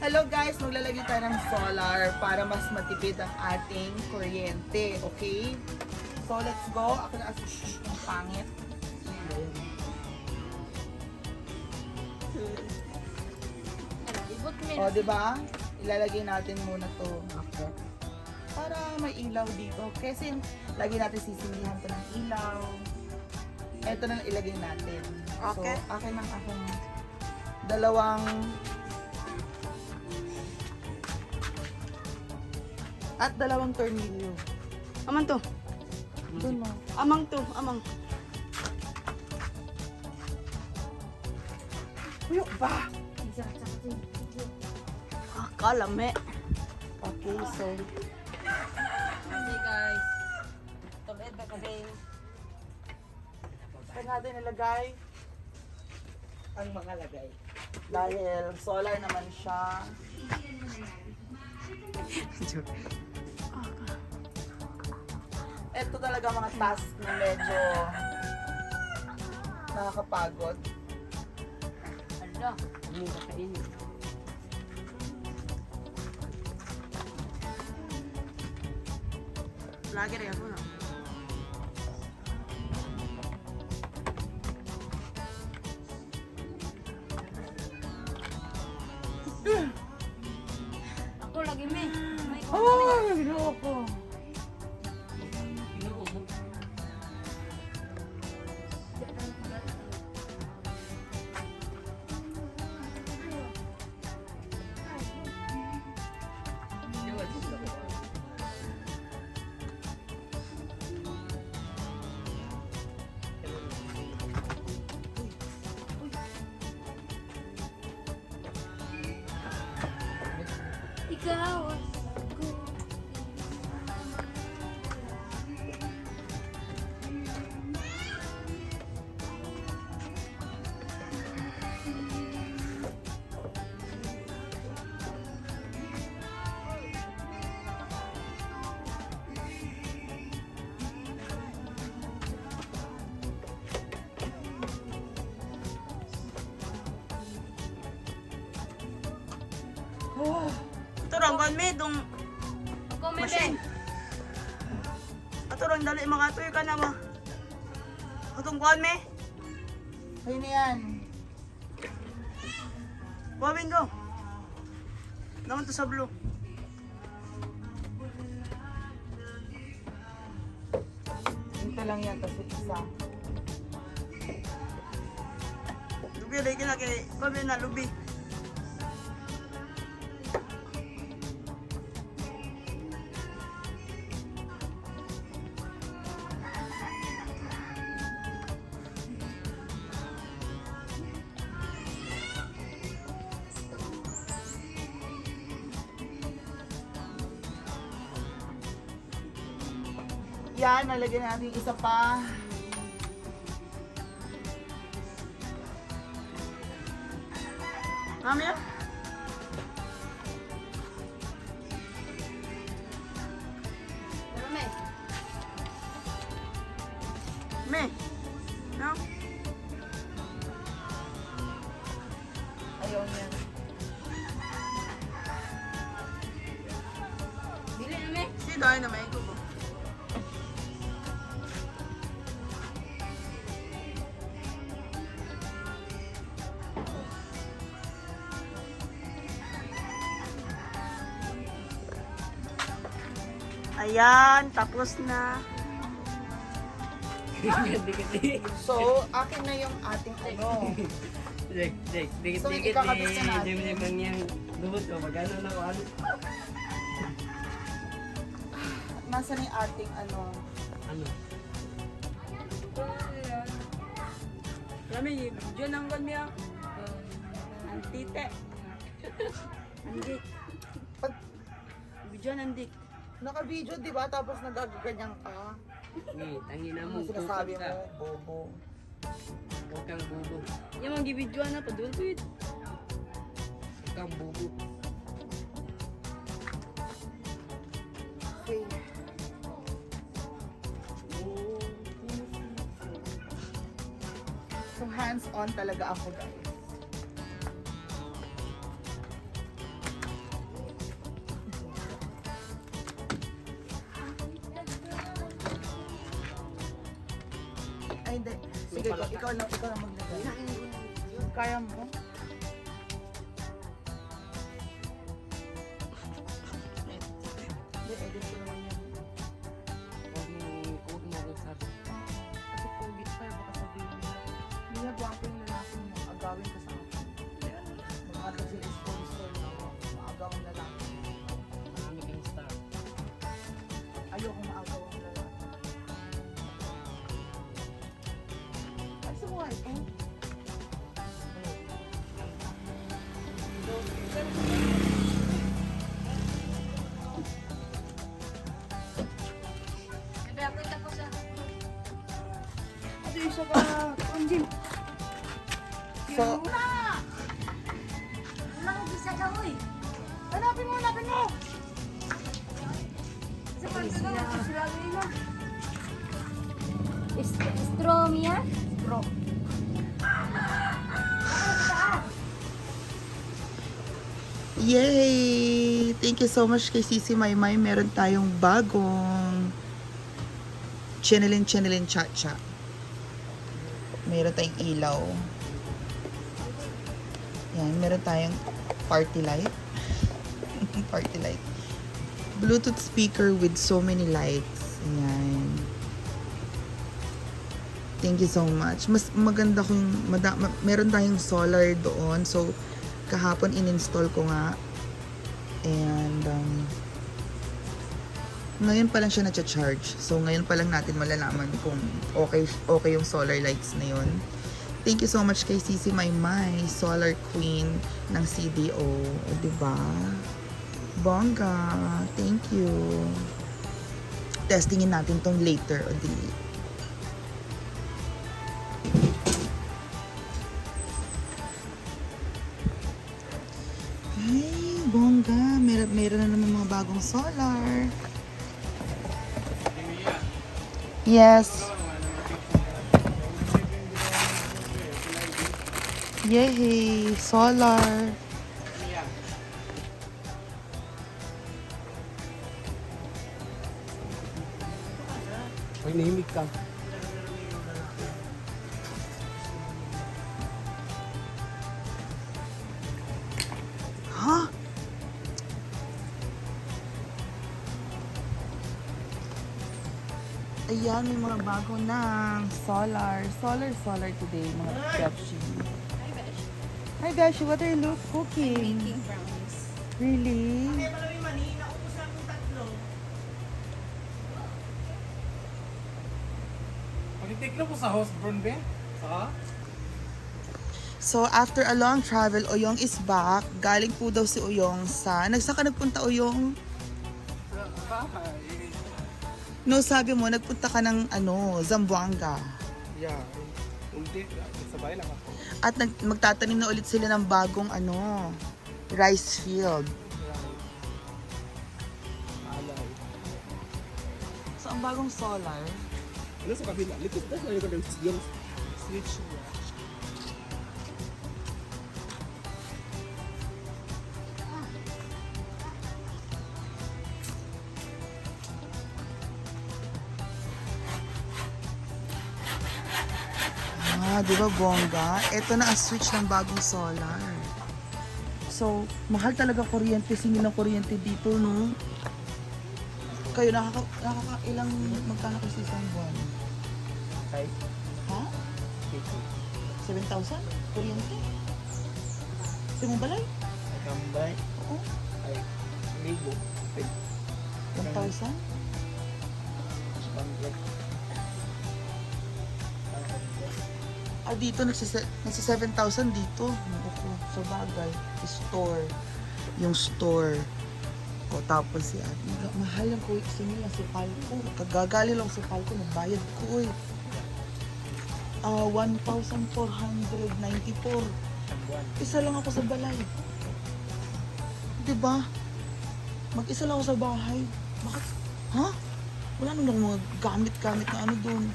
Hello guys, maglalagay tayo ng solar para mas matipid ang ating kuryente. Okay? So let's go. Ako na shh, ang pangit. O, di ba? Ilalagay natin muna to. Para may ilaw dito. Kasi lagi natin sisindihan to ng ilaw. Ito na ilagay natin. Okay. So, akin ang akong dalawang at dalawang tornilyo. Amang to. Doon mo. Amang to. Amang. Uyok ba? Ah, kalame. Okay, so Kasi guys. Tulad ba kasi? saan natin nilagay ang mga lagay. Dahil solar naman siya. Ito talaga mga task na medyo nakakapagod. Hala. Hindi ka. Lagi rin ako na. Oh, Turang kan me dong machine. Aturang dali makatuyo ka na ba? Atong kuan me. ayun na yan. Wawin ko. Naman to sa blue. Dito lang yan, tapos isa. Lubi lagi na kay kami na lubi. Yan, nalagyan natin isa pa. Mami ya? Pero Ayan, tapos na. So, akin na yung ating ano. Dek, dek, dikit So, dikit ikakabit ni na natin. Jim Jim ang yung lubot ko. Magkano na ko ano? Nasa ni ating ano. Ano? Kami, dyan ang gan niya. Antite. Andik. Pag Bidyan andik. Naka-video, di ba? Tapos nagaganyan ka. Ni, tangin na mo. Ano sinasabi mo? Bobo. Huwag kang bubo. Yung mga gibidyan na pa doon yun. Huwag kang bubo. Okay. So, hands-on talaga ako, guys. Sige, ikaw, ikaw lang, ikaw lang maglagay. Kaya mo? Hindi, edit ko naman yan. Huwag mo, huwag mo ako sabi. Kasi pogi pa, baka sabihin. Hindi na gwapo yung Ito yung isa ba? Anjin. So, Wala kang bisa ka, uy. hanapin mo! Sa pagkagawa, sirago yun lang. Stromia? Bro. Yay! Thank you so much kay Sisi Maymay. Meron tayong bagong Chinelin Chinelin Cha Cha. Meron tayong ilaw. Yan, meron tayong party light. party light. Bluetooth speaker with so many lights. Yan. Thank you so much. Mas maganda kung mada, ma- meron tayong solar doon. So, kahapon in-install ko nga. And, um, ngayon pa lang siya na-charge. So, ngayon pa lang natin malalaman kung okay, okay yung solar lights na yun. Thank you so much kay Sisi Maymay, Solar Queen ng CDO. O, diba? Bongga. Thank you. Testingin natin tong later o delete. Ay, bongga. Mer meron na naman mga bagong solar. Yes. Yay! Solar. Pag nahimik. Ayan, may mga bago ng solar. Solar, solar today, mga Pepsi. Hi, Beshi. What are you look cooking? Making brownies. Really? Pag-take po sa host, Bron, be? Saka? So, after a long travel, Oyong is back. Galing po daw si Oyong sa... Nagsaka nagpunta Oyong? Sa bahay. No, sabi mo, nagpunta ka ng ano, Zamboanga. Yeah. Hindi, sa bahay lang ako. At nag, magtatanim na ulit sila ng bagong ano, rice field. So, ang bagong solar, Ano sa kabila? Likod na yung switch niya. Ah, di ba bongga? Ito na ang switch ng bagong solar. So, mahal talaga kuryente, singil ng kuryente dito, no? Kayo, nakaka, nakaka ilang magkano kasi isang buwan? Kahit Ha? 7,000? Kuryente? Sa mong balay? tambay. Oo. Ay, libo. 1,000? Pangkat. Ah, dito nagsisa, nagsi 7,000 dito. Ako, sa bagay. Store. Yung store. O tapos si ate. Mahal yung kuya kasi nila si Palco. Kagagali lang si Palco. Nagbayad ko eh. Ah, 1,494. Isa lang ako sa balay. Diba? Mag-isa lang ako sa bahay. Bakit? Ha? Wala akong mga gamit-gamit na ano doon.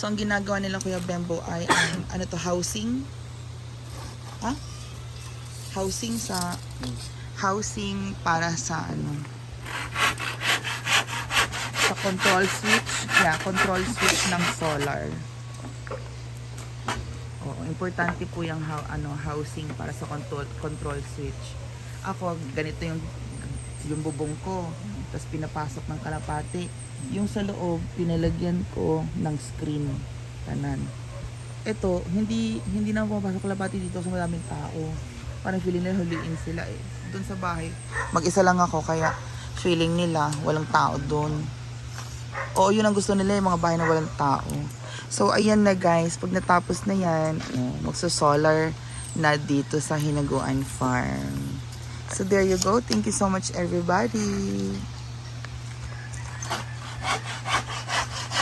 So, ang ginagawa nila Kuya Bembo ay ang, ano to, housing? Ha? Housing sa, housing para sa ano, sa control switch. yeah, control switch ng solar. Oo, importante po yung hou- ano, housing para sa control, control switch. Ako, ganito yung yung bubong ko. Tapos pinapasok ng kalapati. Yung sa loob, pinalagyan ko ng screen. Tanan. Ito, hindi hindi na pumapasok kalapati dito sa maraming tao. Parang feeling nila huliin sila eh. Doon sa bahay, mag-isa lang ako kaya feeling nila walang tao doon. Oo, yun ang gusto nila yung mga bahay na walang tao. So, ayan na guys. Pag natapos na yan, eh, magso-solar na dito sa Hinaguan Farm. So, there you go. Thank you so much, everybody.